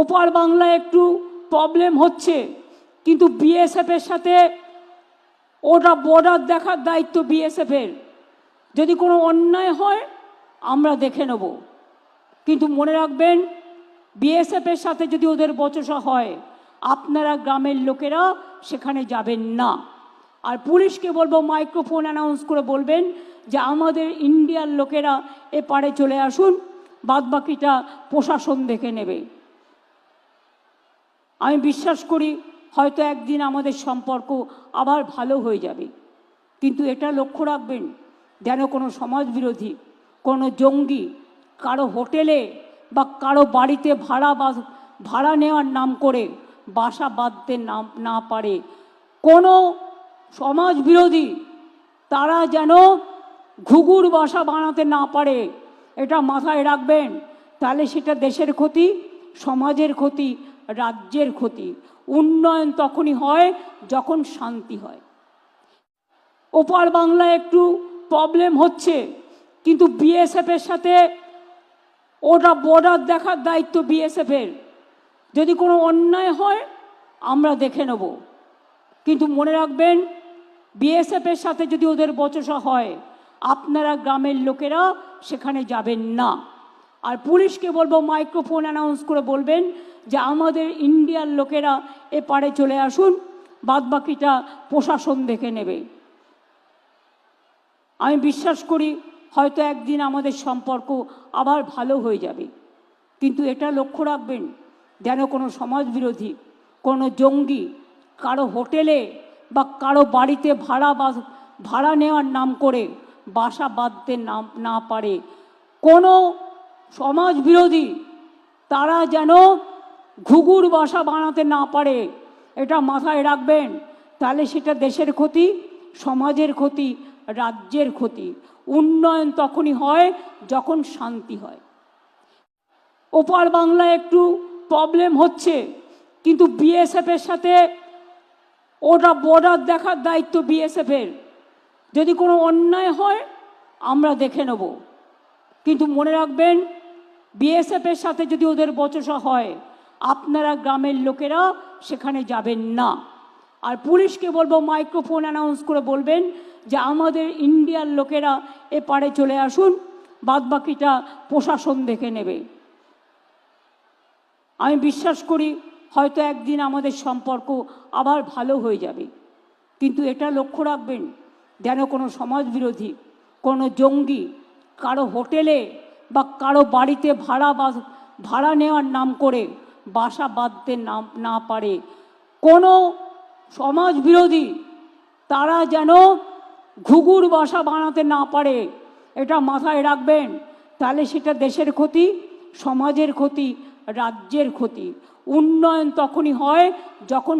ওপার বাংলায় একটু প্রবলেম হচ্ছে। কিন্তু বিএসএফের সাথে ওটা বর্ডার দেখার দায়িত্ব বিএসএফের যদি কোনো অন্যায় হয়, আমরা দেখে নেব। কিন্তু মনে রাখবেন বিএসএফের সাথে যদি ওদের বচসা হয়, আপনারা গ্রামের লোকেরা সেখানে যাবেন না। আর পুলিশকে বলব মাইক্রোফোন অ্যানাউন্স করে বলবেন যে আমাদের ইন্ডিয়ার লোকেরা এপারে চলে আসুন, বাদবাকিটা প্রশাসন দেখে নেবে। আমি বিশ্বাস করি হয়তো একদিন আমাদের সম্পর্ক আবার ভালো হয়ে যাবে। কিন্তু এটা লক্ষ্য রাখবেন, যেন কোনো সমাজবিরোধী, কোনো জঙ্গি কারও হোটেলে বা কারও বাড়িতে ভাড়া বা ভাড়া নেওয়ার নাম করে বাসা বাঁধতে নাম, না পারে। কোনো সমাজবিরোধী তারা যেন ঘুঘুর বাসা বানাতে না পারে, এটা মাথায় রাখবেন। তাহলে সেটা দেশের ক্ষতি, সমাজের ক্ষতি রাজ্যের ক্ষতি। উন্নয়ন তখনই হয় যখন শান্তি হয়। ওপার বাংলায় একটু প্রবলেম হচ্ছে, কিন্তু বিএসএফের সাথে ওটা বর্ডার দেখার দায়িত্ব বিএসএফের যদি কোনো অন্যায় হয়, আমরা দেখে নেব। কিন্তু মনে রাখবেন বিএসএফের সাথে যদি ওদের বচসা হয়, আপনারা গ্রামের লোকেরা সেখানে যাবেন না। আর পুলিশকে বলব মাইক্রোফোন অ্যানাউন্স করে বলবেন যে আমাদের ইন্ডিয়ার লোকেরা এপারে চলে আসুন, বাদবাকিটা প্রশাসন দেখে নেবে। আমি বিশ্বাস করি হয়তো একদিন আমাদের সম্পর্ক আবার ভালো হয়ে যাবে। কিন্তু এটা লক্ষ্য রাখবেন, যেন কোনো সমাজবিরোধী, কোনো জঙ্গি কারও হোটেলে বা কারও বাড়িতে ভাড়া বা ভাড়া নেওয়ার নাম করে বাসা বাঁধতে নাম, না পারে। কোনো সমাজবিরোধী তারা যেন ঘুঘুর বাসা বানাতে না পারে, এটা মাথায় রাখবেন। তাহলে সেটা দেশের ক্ষতি, সমাজের ক্ষতি, রাজ্যের ক্ষতি। উন্নয়ন তখনই হয় যখন শান্তি হয়। ওপার বাংলায় একটু প্রবলেম হচ্ছে, কিন্তু বিএসএফের সাথে ওটা বর্ডার দেখার দায়িত্ব বিএসএফের যদি কোনো অন্যায় হয়, আমরা দেখে নেব। কিন্তু মনে রাখবেন বিএসএফের সাথে যদি ওদের বচসা হয় আপনারা গ্রামের লোকেরা সেখানে যাবেন না। আর পুলিশকে বলব, মাইক্রোফোন অ্যানাউন্স করে বলবেন যে আমাদের ইন্ডিয়ার লোকেরা এ এপারে চলে আসুন, বাদবাকিটা প্রশাসন দেখে নেবে। আমি বিশ্বাস করি, হয়তো একদিন আমাদের সম্পর্ক আবার ভালো হয়ে যাবে। কিন্তু এটা লক্ষ্য রাখবেন, যেন কোনো সমাজবিরোধী, কোনো জঙ্গি কারও হোটেলে বা কারও বাড়িতে ভাড়া বা ভাড়া নেওয়ার নাম করে বাসা বাঁধতে নাম না পারে। কোনো সমাজ বিরোধী তারা যেন ঘুঘুর বাসা বানাতে না পারে, এটা মাথায় রাখবেন। তাহলে সেটা দেশের ক্ষতি, সমাজের ক্ষতি, রাজ্যের ক্ষতি। উন্নয়ন তখনই হয় যখন